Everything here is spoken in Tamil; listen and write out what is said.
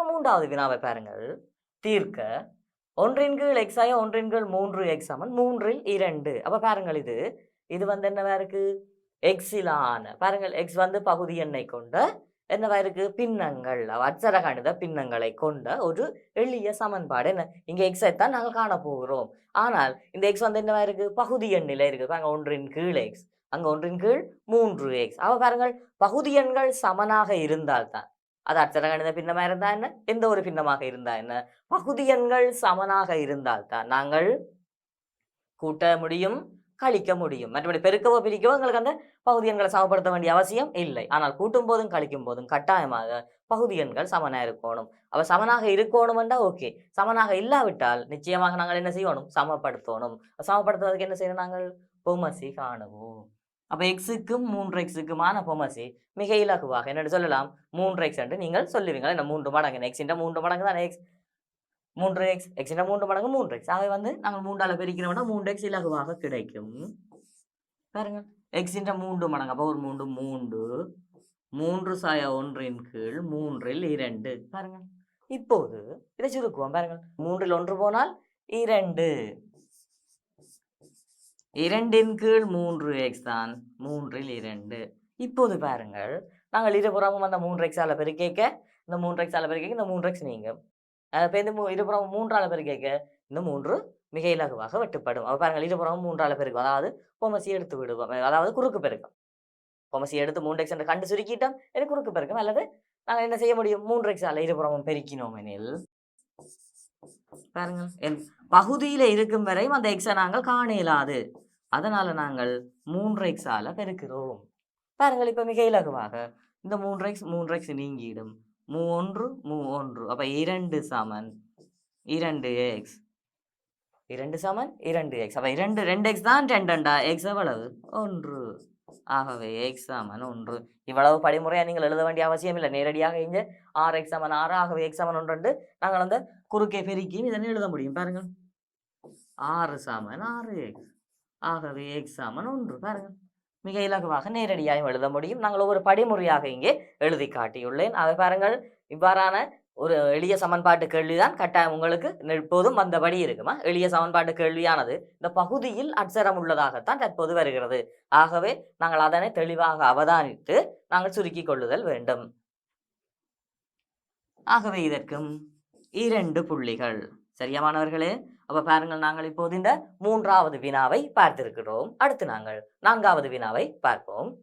இப்போ மூன்றாவது வினாவை பாருங்கள். தீர்க்க. ஒன்றின் கீழ் எக்ஸ் ஆய ஒன்றின் கீழ் மூன்று எக்ஸ் அமன் மூன்றில் இரண்டு. அப்போ பாருங்கள் இது. இது வந்து என்னவா இருக்கு? எக்ஸிலான பாருங்கள் எக்ஸ் வந்து பகுதி எண்ணை கொண்ட என்னவா இருக்கு? பின்னங்கள். அச்சர கணித பின்னங்களை கொண்ட ஒரு எளிய சமன்பாடு. என்ன? இங்க எக்ஸை தான் நாங்கள் காண போகிறோம். ஆனால் இந்த எக்ஸ் வந்து என்னவா இருக்கு? பகுதி எண்ணில இருக்கு. பாருங்க ஒன்றின் கீழ் எக்ஸ் அங்க ஒன்றின் கீழ் மூன்று எக்ஸ் அவ பாருங்கள் பகுதி எண்கள் சமனாக இருந்தால்தான் அது அச்சர கணித பின்னமா இருந்தா என்ன? எந்த ஒரு பின்னமாக இருந்தா என்ன? பகுதி எண்கள் சமனாக இருந்தால்தான் நாங்கள் கூட்ட முடியும் கழிக்க முடியும். மற்றபடி பெருக்கவோ பிரிக்கவோ எங்களுக்கு அந்த பகுதி எண்களை சமப்படுத்த வேண்டிய அவசியம் இல்லை. ஆனால் கூட்டும் போதும் கழிக்கும் போதும் கட்டாயமாக பகுதி எண்கள் சமனாக இருக்கணும். அவ சமனாக இருக்கணும்டா ஓகே. சமனாக இல்லாவிட்டால் நிச்சயமாக நாங்கள் என்ன செய்யணும்? சமப்படுத்தணும். சமப்படுத்துவதற்கு என்ன செய்யணும் நாங்கள்? பொமசி காணுவோம். அப்போ எக்ஸுக்கும் மூன்று எக்ஸுக்குமான பொமசி மிக இலகுவாக என்னென்னு சொல்லலாம்? மூன்று எக்ஸ் என்று நீங்கள் சொல்லுவீங்க என்ன மூன்று மடங்கு எக்ஸின்ற மூன்று மடங்கு தான் எக்ஸ் மூன்று எக்ஸ் எக்ஸின்ற மூன்று மடங்கு மூன்று எக்ஸ் ஆகவே வந்து நாங்கள் மூன்றால பெருக்கிறோம்னா மூன்று எக்ஸ் இலகுவாக கிடைக்கும். பாருங்க. எக்ஸின்ற மூன்று மடங்கு. அப்போ ஒரு மூன்று மூன்று. மூன்று சாய ஒன்றின் கீழ் மூன்றில் இரண்டு. பாருங்கள் இப்போது இதை சுருக்குவோம். பாருங்கள். மூன்றில் ஒன்று போனால் இரண்டு. இரண்டின் கீழ் மூன்று எக்ஸ் தான். மூன்றில் இரண்டு. இப்போது பாருங்கள். நாங்கள் இருபுறமும் அந்த மூன்று எக்ஸால கேட்க இந்த மூன்று எக்ஸால கேட்க இந்த மூன்று எக்ஸ் நீங்கும். இப்போ இந்த மூ- இருபுறம் மூன்றால பெருக்கேக்க இந்த மூன்று மிக இலகுவாக வெட்டுப்படும். அப்போ பாருங்கள் இருபுறமும் மூன்றால பெருக்கும். அதாவது பொமசி எடுத்து விடுவோம். அதாவது குறுக்கு பெருக்கம். பொமசி எடுத்து மூன்று எக்ஸ் என்று கண்டு சுருக்கிட்டோம். இது குறுக்கு பெருக்கம். அல்லது நாங்கள் என்ன செய்ய முடியும்? மூன்று எக்ஸால இருபுறமும் பெருக்கினோம் எனில். பாருங்கள். என் பகுதியில இருக்கும் வரையும் அந்த எக்ஸை நாங்கள் காண இயலாது. அதனால நாங்கள் மூன்று எக்ஸால பெருக்கிறோம். பாருங்கள் இப்ப மிக இலகுவாக. இந்த மூன்று எக்ஸ் மூன்று எக்ஸ் நீங்கிடும் மூன்று மூன்று. அப்ப இரண்டு சமன். இரண்டு எக்ஸ் இரண்டு சமன் இரண்டு எக்ஸ் அப்ப இரண்டு ரெண்டு எக்ஸ் தான் ரெண்டண்டா? எக்ஸ் எவ்வளவு? ஒன்று. ஆகவே எக்ஸ் சமன் ஒன்று. இவ்வளவு படிமுறையா நீங்கள் எழுத வேண்டிய அவசியம் இல்லை. நேரடியாக இங்க ஆறு எக்ஸ் சமன் ஆறு ஆகவே எக்ஸ் சமன் ஒன்று நாங்கள் அந்த குறுக்கே பெருக்கியும் இதனை எழுத முடியும். பாருங்கள். ஆறு சமன் ஆறு எக்ஸ் ஆகவே எக்ஸாமன் ஒன்று பாருங்கள் மிக இலகுவாக நேரடியாக எழுத முடியும். நாங்கள் ஒவ்வொரு படிமுறையாக இங்கே எழுதி காட்டியுள்ளேன். அதை பாருங்கள். இவ்வாறான ஒரு எளிய சமன்பாட்டு கேள்விதான். கட்டாயம் உங்களுக்கு எப்போதும் வந்தபடி இருக்குமா? எளிய சமன்பாட்டு கேள்வியானது இந்த பகுதியில் அட்சரம் உள்ளதாகத்தான் தற்போது வருகிறது. ஆகவே நாங்கள் அதனை தெளிவாக அவதானித்து நாங்கள் சுருக்கிக் கொள்ளுதல் வேண்டும். ஆகவே இதற்கும் இரண்டு புள்ளிகள். சரியா மாணவர்களே? அப்ப பாருங்கள் நாங்கள் இப்போது இந்த மூன்றாவது வினாவை பார்த்திருக்கிறோம். அடுத்து நாங்கள் நான்காவது வினாவை பார்ப்போம்.